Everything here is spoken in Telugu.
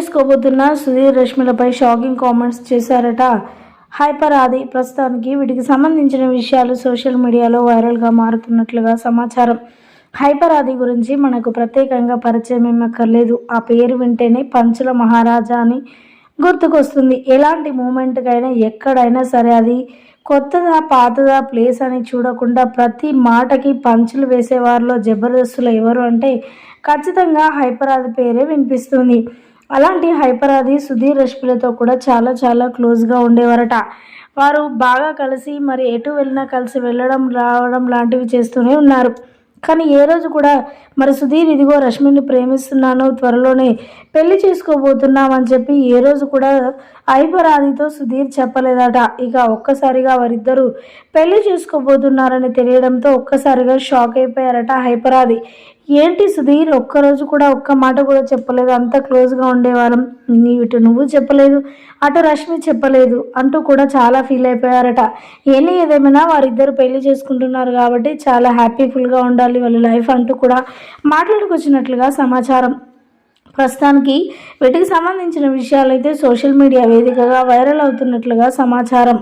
చేసుకోబోతున్న సుధీర్ రష్మిలపై షాకింగ్ కామెంట్స్ చేశారట. హైపర్ ఆది ప్రస్తుతానికి వీటికి సంబంధించిన విషయాలు సోషల్ మీడియాలో వైరల్గా మారుతున్నట్లుగా సమాచారం. హైపర్ ఆది గురించి మనకు ప్రత్యేకంగా పరిచయం ఏమక్కర్లేదు. ఆ పేరు వింటేనే పంచుల మహారాజా అని గుర్తుకొస్తుంది. ఎలాంటి మూమెంట్కైనా ఎక్కడైనా సరే అది కొత్తదా పాతదా ప్లేస్ అని చూడకుండా ప్రతి మాటకి పంచులు వేసేవారిలో జబర్దస్తులు ఎవరు అంటే ఖచ్చితంగా హైపరాది పేరే వినిపిస్తుంది. అలాంటి హైపరాది సుధీర్ రష్మిలతో కూడా చాలా చాలా క్లోజ్గా ఉండేవారట. వారు బాగా కలిసి మరి ఎటు వెళ్ళినా కలిసి వెళ్ళడం రావడం లాంటివి చేస్తూనే ఉన్నారు. కానీ ఏ రోజు కూడా మరి సుధీర్ ఇదిగో రష్మిని ప్రేమిస్తున్నాను త్వరలోనే పెళ్ళి చేసుకోబోతున్నామని చెప్పి ఏ రోజు కూడా ఐపరాదితో సుధీర్ చెప్పలేదట. ఇక ఒక్కసారిగా వారిద్దరూ పెళ్ళి చేసుకోబోతున్నారని తెలియడంతో ఒక్కసారిగా షాక్ అయిపోయారట హైపరాది. ఏంటి సుధీర్? ఒక్కరోజు కూడా ఒక్క మాట కూడా చెప్పలేదు. అంత క్లోజ్గా ఉండేవాళ్ళం. నీ ఇటు నువ్వు చెప్పలేదు అటు రష్మి చెప్పలేదు అంటూ కూడా చాలా ఫీల్ అయిపోయారట. ఏమీ ఏదేమైనా వారిద్దరు పెళ్ళి చేసుకుంటున్నారు కాబట్టి చాలా హ్యాపీఫుల్గా ఉండాలి వాళ్ళ లైఫ్ అంటూ కూడా మాట్లాడుకొచ్చినట్లుగా సమాచారం. ప్రస్తుతానికి వీటికి సంబంధించిన విషయాలైతే సోషల్ మీడియా వేదికగా వైరల్ అవుతున్నట్లుగా సమాచారం.